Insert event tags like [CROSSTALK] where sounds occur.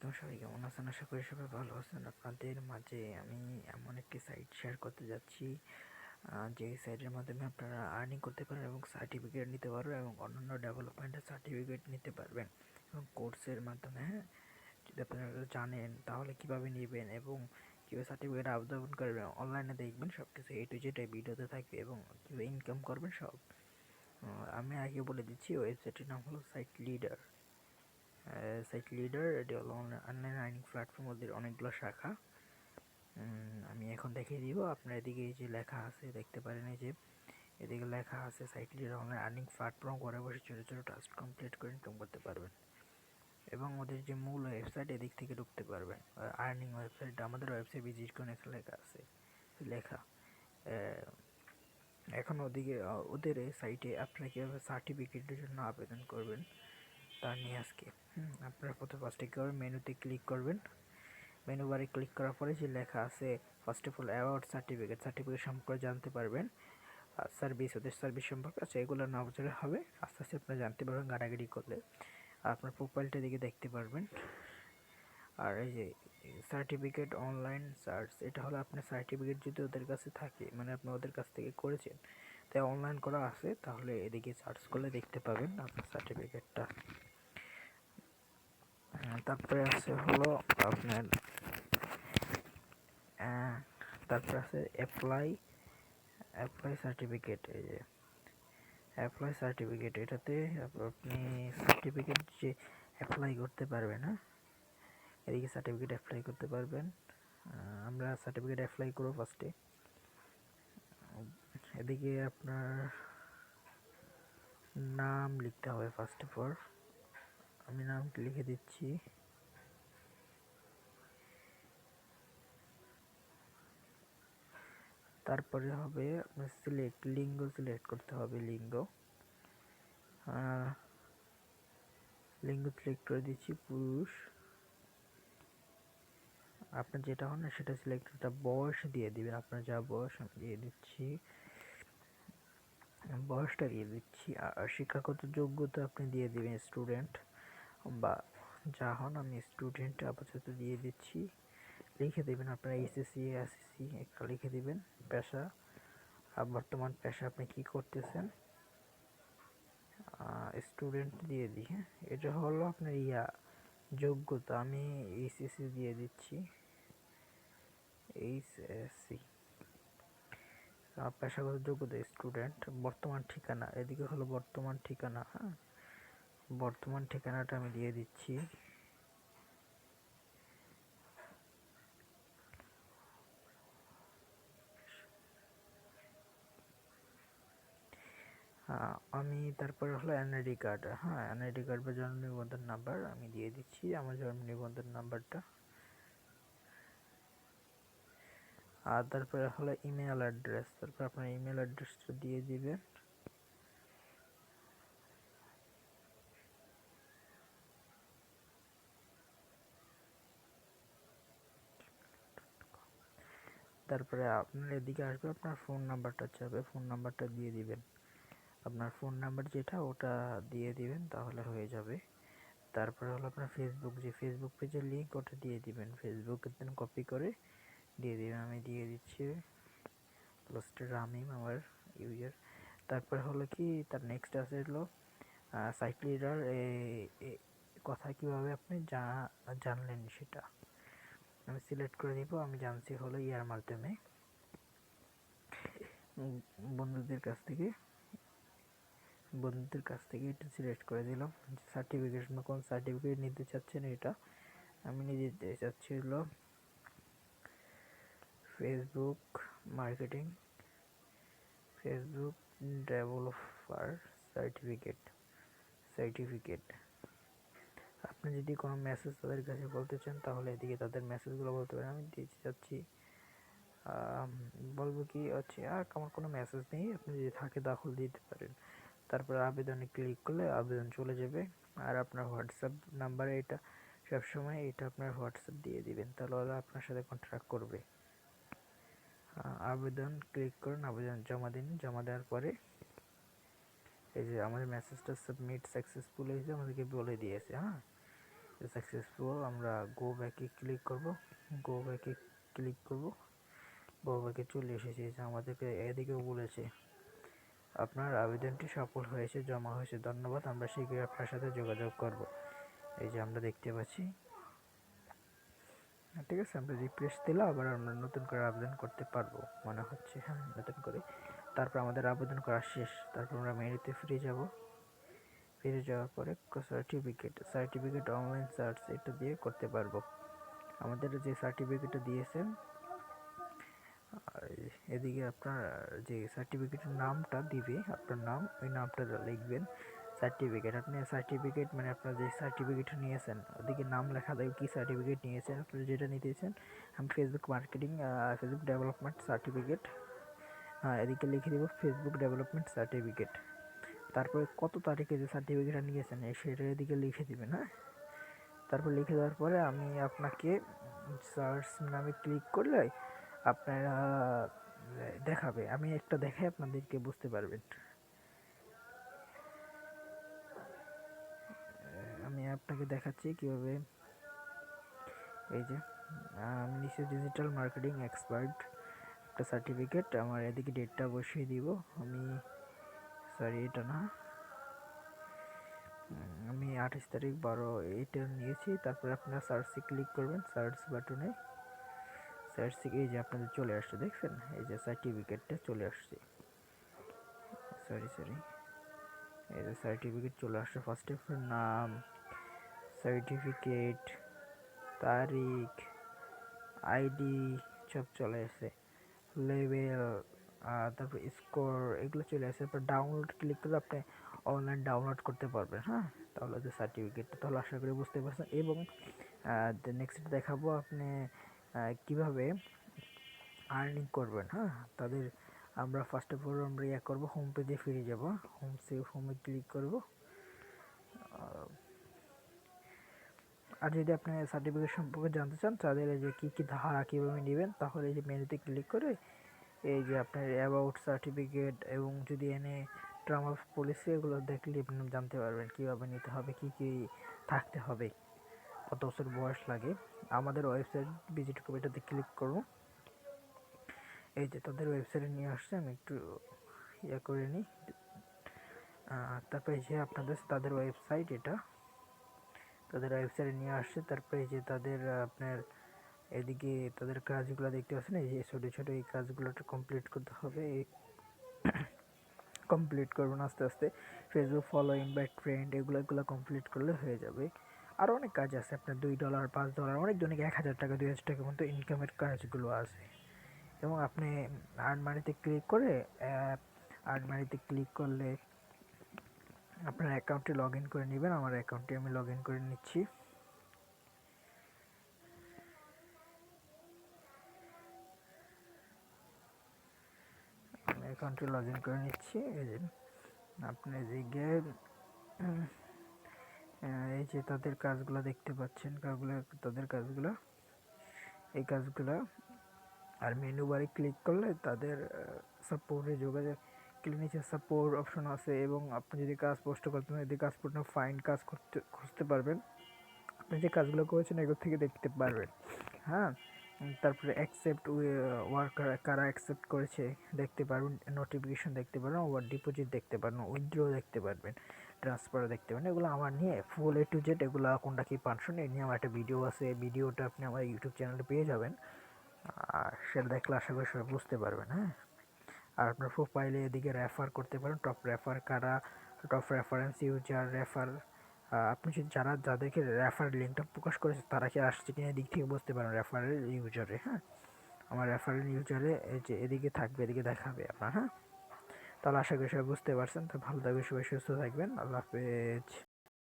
আলাইকুম সবাই কেমন আছেন? আশা করি সবাই ভালো আছেন। আপনাদের মাঝে আমি এমন একটি সাইট শেয়ার করতে যাচ্ছি। যে সাইটের মাধ্যমে আপনারা আর্নিং করতে পারেন এবং সার্টিফিকেট নিতে পারবেন এবং অন্যান্য ডেভেলপমেন্টের সার্টিফিকেট নিতে পারবেন। এবং কোর্সের মাধ্যমে হ্যাঁ? যদি আপনারা জানেন, তাহলে কীভাবে নেবেন এবং কীভাবে সার্টিফিকেট আবেদন করবেন অনলাইনে দেখবেন সব কিছু এ টু জেড ভিডিওতে থাকবে এবং কীভাবে ইনকাম করবেন সব। আমি আগে বলে দিচ্ছি ওয়েবসাইটের নাম হলো সাইট লিডার সাইট লিডার এটি হলো অনলাইন আর্নিং প্ল্যাটফর্ম ওদের অনেকগুলো শাখা। আমি এখন দেখিয়ে দিব। আপনার এদিকে যে লেখা আছে, দেখতে পারেন এই যে, এদিকে লেখা আছে site leader online earning platform ঘরে বসে ছোটো ছোটো টাস্ক কমপ্লিট করে ইনকাম করতে পারবেন। এবং ওদের যে মূল ওয়েবসাইট এদিক থেকে ঢুকতে পারবেন। আর্নিং ওয়েবসাইট আমাদের ওয়েবসাইট ভিজিট করে লেখা আছে, লেখা। এখন ওদিকে ওদের সাইটে আপনারা কীভাবে সার্টিফিকেটের জন্য আবেদন করবেন তা নিয়ে আজকে। আপনারা প্রথমে ফার্স্টে কী করবেন? মেনুতে ক্লিক করবেন। মেনু বারে ক্লিক করার পরে যে লেখা আছে first of all award certificate certificate সম্পর্কে জানতে পারবেন। সার্ভিস ওদের সার্ভিস সম্পর্কে আছে এগুলো না হবে। আস্তে আস্তে আপনারা জানতে পারবেন গাড়াগাড়ি করলে। আর আপনার প্রোফাইলটা দিকে দেখতে পারবেন। আর এই যে সার্টিফিকেট অনলাইন সার্চ এটা হলো আপনার সার্টিফিকেট যদি ওদের কাছে থাকে মানে আপনি ওদের কাছ থেকে করেছেন তাই অনলাইন করা আছে, তাহলে এদিকে সার্চ করলে দেখতে পাবেন আপনার সার্টিফিকেটটা তারপরে আছে হলো আপনার তারপরে আছে অ্যাপ্লাই অ্যাপ্লাই সার্টিফিকেট এই যে অ্যাপ্লাই সার্টিফিকেট এটাতে আপনি সার্টিফিকেট যে অ্যাপ্লাই করতে পারবেন হ্যাঁ? এদিকে সার্টিফিকেট অ্যাপ্লাই করতে পারবেন। আমরা সার্টিফিকেট অ্যাপ্লাই করব ফার্স্টে এদিকে আপনার নাম লিখতে হবে ফার্স্ট অফ অল আমি নাম লিখে দিচ্ছি। তারপরে হবে আপনার সিলেক্ট লিঙ্গ সিলেক্ট করতে হবে, লিঙ্গ। লিঙ্গ সিলেক্ট করে দিচ্ছি, পুরুষ। আপনার যেটা হয় না সেটা সিলেক্ট একটা বয়স দিয়ে দিবেন, আপনার যা বয়স আমি দিয়ে দিচ্ছি। বয়সটা দিয়ে দিচ্ছি আর শিক্ষাগত যোগ্যতা আপনি দিয়ে দিবেন স্টুডেন্ট বা যা হন আমি স্টুডেন্ট আপাতত দিয়ে দিচ্ছি। লিখে দেবেন আপনার এসএসসি এসএসসি একটা লিখে দেবেন পেশা। আর বর্তমান পেশা আপনি কি করতেছেন? স্টুডেন্ট দিয়ে দিই হ্যাঁ? এটা হলো আপনার ইয়া, যোগ্যতা। আমি এইচএসসি দিয়ে দিচ্ছি। এইচএসসি পেশাগত যোগ্যতা স্টুডেন্ট বর্তমান ঠিকানা, এদিকে হলো বর্তমান ঠিকানা হ্যাঁ? বর্তমান ঠিকানাটা আমি দিয়ে দিচ্ছি। আমি তারপরে হলো এনআইডি কার্ড। হ্যাঁ এনআইডি কার্ড বা জন্ম নিবন্ধন নাম্বার আমি দিয়ে দিচ্ছি, আমার জন্ম নিবন্ধন নাম্বারটা। আর তারপরে হলো ইমেল অ্যাড্রেস, তারপর আপনার ইমেল অ্যাড্রেসটা দিয়ে দিবেন। তারপরে আপনার এদিকে আসবে, আপনার ফোন নাম্বারটা চাবে ফোন নাম্বারটা দিয়ে দিবেন। আপনার ফোন নাম্বার যেটা, ওটা দিয়ে দিবেন, তাহলে হয়ে যাবে। তারপরে হলো আপনার ফেসবুক যে ফেসবুক পেজের লিঙ্ক ওটা দিয়ে দিবেন। ফেসবুক কপি করে দিয়ে দিবেন। আমি দিয়ে দিচ্ছি পোস্টার রামিম আমার ইউজার তারপরে হলো কি, তার নেক্সট আছে হলো সাইট লিডার কথা কীভাবে আপনি জানলেন সেটা। আমি সিলেক্ট করে দিব আমি জানছি হলো ইয়ার মাধ্যমে। বন্ধুদের কাছ থেকে, বন্ধুদের কাছ থেকে এটা সিলেক্ট করে দিলাম। সার্টিফিকেট কোন সার্টিফিকেট নিতে চাচ্ছেন এটা? আমি নিজে চাচ্ছি হলো Facebook marketing Facebook developer certificate certificate আপনি যদি কোনো মেসেজ তাদের কাছে বলতে চান, তাহলে এদিকে তাদের মেসেজগুলো বলতে পারেন। আমি দিতে চাচ্ছি বলব কি, হচ্ছে আর আমার কোনো মেসেজ নেই। আপনি যদি থাকে দাখল দিতে পারেন। তারপর আবেদনে ক্লিক করলে আবেদন চলে যাবে। আর আপনার হোয়াটসঅ্যাপ নাম্বারে এটা সবসময় এটা আপনার হোয়াটসঅ্যাপ দিয়ে দিবেন। তাহলে ওরা আপনার সাথে কন্ট্যাক্ট করবে। আবেদন ক্লিক করুন, আবেদন জমা দিন। জমা দেওয়ার পরে এই যে আমাদের মেসেজটা সাবমিট সাকসেসফুল হয়েছে, আমাদেরকে বলে দিয়েছে হ্যাঁ? সাকসেসফুল আমরা গো ব্যাকে ক্লিক করব। গো ব্যাকে ক্লিক করব। গো ব্যাকে চলে এসেছি। যে আমাদেরকে এদিকেও বলেছে, আপনার আবেদনটি সফল হয়েছে, জমা হয়েছে। ধন্যবাদ। আমরা শীঘ্রই আপনার সাথে যোগাযোগ করব। এই যে আমরা দেখতে পাচ্ছি। ঠিক আছে, আমরা রিফ্রেশ দিলে আবার আমরা নতুন করে আবেদন করতে পারব, মনে হচ্ছে। হ্যাঁ নতুন করে। তারপর আমাদের আবেদন করা শেষ। তারপর আমরা মেনুতে ফিরে যাব। ফিরে যাওয়ার পরে সার্টিফিকেট সার্টিফিকেট অনলাইন সার্চ এটা দিয়ে করতে পারব। আমাদের যে সার্টিফিকেটটা দিয়েছেন এদিকে আপনার যে সার্টিফিকেটের নামটা দিবে, আপনার নাম, ওই নামটা লিখবেন। সার্টিফিকেট আপনি সার্টিফিকেট মানে আপনার যে সার্টিফিকেট নিয়েছেন, ওদিকে নাম লেখা দেবে কী সার্টিফিকেট নিয়েছেন, আপনি যেটা নিতেছেন, আমি Facebook marketing Facebook development certificate হ্যাঁ এদিকে লিখে দেবো ফেসবুক ডেভেলপমেন্ট সার্টিফিকেট তারপরে কত তারিখে যে সার্টিফিকেটটা নিয়েছেন সেটা এদিকে লিখে দিবেন হ্যাঁ? তারপর লিখে দেওয়ার পরে আমি আপনাকে সার্চ নামে ক্লিক করলে আপনারা দেখাবে। আমি একটা দেখে আপনাদেরকে বুঝতে পারবেন। আমি আপনাকে দেখাচ্ছি কীভাবে। এই যে, আমি নিচে ডিজিটাল মার্কেটিং এক্সপার্ট একটা সার্টিফিকেট আমার এদিকে ডেটটা বসিয়ে দিব। আমি সরি এটা না। আমি আঠাশ তারিখ বারো এইটা নিয়েছি, তারপরে আপনারা সার্চে ক্লিক করবেন সার্চ বাটনে সার্চ এই যে আপনাদের চলে আসছে, দেখছেন? এই যে সার্টিফিকেটটা চলে আসছে। সরি সরি এই যে সার্টিফিকেট চলে আসছে ফার্স্টে নাম সার্টিফিকেট তারিখ আইডি সব চলে আসে লেভেল তারপর স্কোর এগুলো চলে আসে, তারপর ডাউনলোড ক্লিক করলে আপনি অনলাইন ডাউনলোড করতে পারবেন হ্যাঁ? তাহলে যে সার্টিফিকেটটা তাহলে আশা করি বুঝতে পারছেন। এবং নেক্সট দেখাবো আপনি কীভাবে আর্নিং করবেন হ্যাঁ? তাদের আমরা ফার্স্ট অফ অল আমরা ইয়ে করব হোম পেজে ফিরে যাব। হোম সে হোমে ক্লিক করব। আর যদি আপনি সার্টিফিকেট সম্পর্কে জানতে চান তাদের যে কী কী ধারা কীভাবে নেবেন, তাহলে এই যে মেনুতে ক্লিক করে এই যে আপনার অ্যাবাউট সার্টিফিকেট এবং যদি এনে টার্ম অফ পলিসি এগুলো দেখলে আপনি জানতে পারবেন কীভাবে নিতে হবে, কী কী থাকতে হবে, কত বছর বয়স লাগে। আমাদের ওয়েবসাইট ভিজিট করব এটাতে ক্লিক করব এই যে তাদের ওয়েবসাইটে নিয়ে আসছে, আমি একটু ইয়ে করে নিই। তারপরে যে আপনাদের, তাদের ওয়েবসাইট এটা। তাদের ওয়েবসাইটে নিয়ে আসছে, তারপরে যে তাদের, আপনার এদিকে তাদের কাজগুলো দেখতে পাচ্ছেন, এই যে ছোটো ছোটো এই কাজগুলোটা কমপ্লিট করতে হবে। [COUGHS] কমপ্লিট করবেন আস্তে আস্তে। ফেসবুক ফলো ইনভাইট ফ্রেন্ড এগুলো এগুলো কমপ্লিট করলে হয়ে যাবে। আরও অনেক কাজ আছে, আপনার দুই ডলার পাঁচ ডলার অনেক জনক এক হাজার টাকা, দুই হাজার টাকা মতো ইনকামের কাজগুলো আছে। এবং আপনি আর্ন ক্লিক করে আর্ন ক্লিক করলে আপনার অ্যাকাউন্টে লগ ইন করে নেবেন। আমার অ্যাকাউন্টে আমি লগ ইন করে নিচ্ছি আমি অ্যাকাউন্টে লগ ইন করে নিচ্ছি। এই যে, আপনি এদিকে এই যে তাদের কাজগুলো দেখতে পাচ্ছেন, কাজগুলো, তাদের কাজগুলো, এই কাজগুলো, আর মেনু বারে ক্লিক করলে তাদের সাপোর্টে যোগাযোগ নিচে সাপোর্ট অপশন আছে এবং আপনি যদি কাজ পোস্ট করতে যদি কাজ করতে ফাইন কাজ করতে, খুঁজতে পারবেন। আপনি যে কাজগুলো করেছেন, এগুলো থেকে দেখতে পারবেন। হ্যাঁ? তারপরে অ্যাকসেপ্ট ওয়ার্কার কারা অ্যাকসেপ্ট করেছে দেখতে পারবেন নোটিফিকেশন দেখতে পারবেন ওয়ার ডিপোজিট দেখতে পারবেন উইথড্র দেখতে পারবেন ট্রান্সফার দেখতে পারবেন, এগুলো আমার নিয়ে ফুল এ টু জেড এগুলো কোনটা কী পানশন এই নিয়ে আমার একটা ভিডিও আছে ভিডিওটা আপনি আমার ইউটিউব চ্যানেলে পেয়ে যাবেন, আর সেটা দেখলে আশা করি সবাই বুঝতে পারবেন হ্যাঁ? আর আপনার প্রোফাইলে এদিকে রেফার করতে পারেন টপ রেফার কারা টপ রেফারেন্স ইউজার রেফার আপনি যারা যাদেরকে রেফারেল লিঙ্কটা প্রকাশ করেছে, তারা কি আসছে কিনা এদিক থেকে বুঝতে পারেন রেফারেল ইউজারে হ্যাঁ? আমার রেফারেল ইউজারে এই যে এদিকে থাকবে, এদিকে দেখাবে আপনার হ্যাঁ? তাহলে আশা করি সবাই বুঝতে পারছেন। তো ভালো থাকবে সবাই, সুস্থ থাকবেন। আল্লাহ হাফেজ।